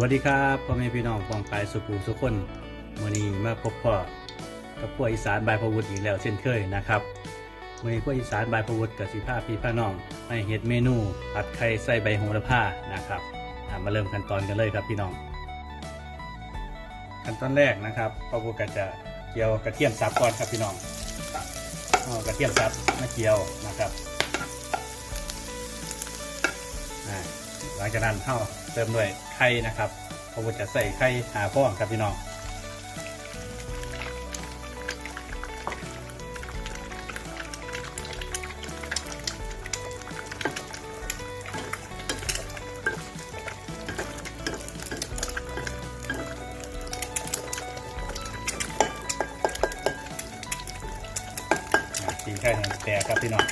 วัสดีครับพ่อแม่พี่น้องปองปายสุภูสุคนวันนี้มาพบพ่อกับพวกอีสานบายพวุฒิอีกแล้วเช่นเคยนะครับวันนี้พวกอีสานบายพวุฒิกับสิผ้าพี่พาน้องให้เฮ็ดเมนูผัดไข่ใส่ใบโหระพานะครับมาเริ่มขั้นตอนกันเลยครับพี่น้องขั้นตอนแรกนะครับพ่อวุฒิก็จะเจียวกระเทียมสับก่อนครับพี่น้องเอากระเทียมสับมาเจียวนะครับอ่าหลังจากนั้นเข้า เติมด้วยไข่นะครับผมก็จะใส่ไข่หาฟองครับพี่น้องอ่าตีไข่แตกครับพี่น้อง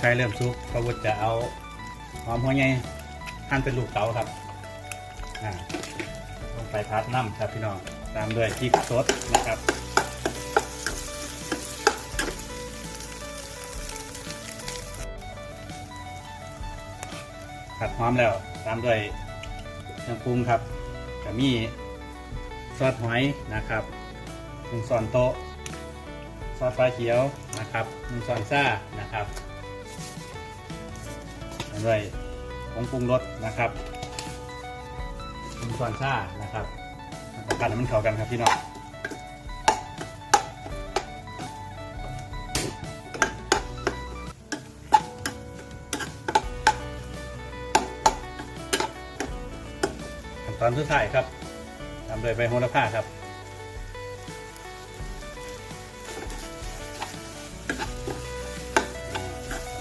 ใกล้เริ่มสุกพระวุฒิจะเอาหอมหัวใหญ่หั่นเป็นลูกเต๋าครับลงไปพัดน้ำครับพี่น้องตามด้วยพริกสดนะครับผัดหอมแล้วตามด้วยเครื่องปรุงครับก็มีซอสหอยนะครับหนึ่งช้อนโต๊ะซอสฟ้าเขียวนะครับหนึ่งช้อนซ่านะครับ ด้วยผงปรุงรสนะครับหนึ่งช้อนซ่านะครับแล้วก็ผัดให้มันเข้ากันครับพี่น้องขั้นตอนสุดท้ายครับตามด้วยใบโหระพาครับ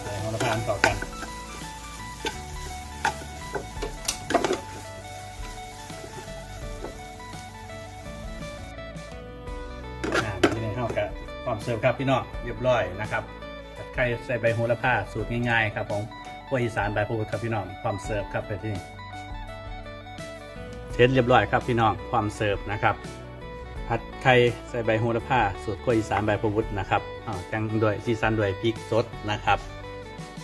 ใส่โหระพาต่อกัน องกับความเสิร์ฟครับพี่น้องเรียบร้อยนะครับผัดไข่ใส่ใบโหระพาสูตรง่ายๆครับผมพวกอีสานใบพูดครับพี่น้องความเสิร์ฟครับไปที่นี่เสเรียบร้อยครับพี่น้องความเสิร์ฟนะครับผัดไข่ใส่ใบโหระพาสูตรกล้วยอีสานใบพวุฒนะครับอ่าแกงด้วยซีซันด้วยพริกสดนะครับ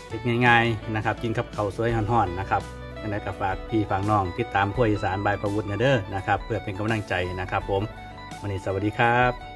เฮ็ดง่าย ๆนะครับ กินกับข้าวสวยห่อนๆนะครับยังไงก็ฝากพี่ฝากน้องติดตามกล้วยอีสานใบพวุฒนะเด้อนะครับ เพื่อเป็นกำลังใจนะครับ ผมวันนี้สวัสดีครับ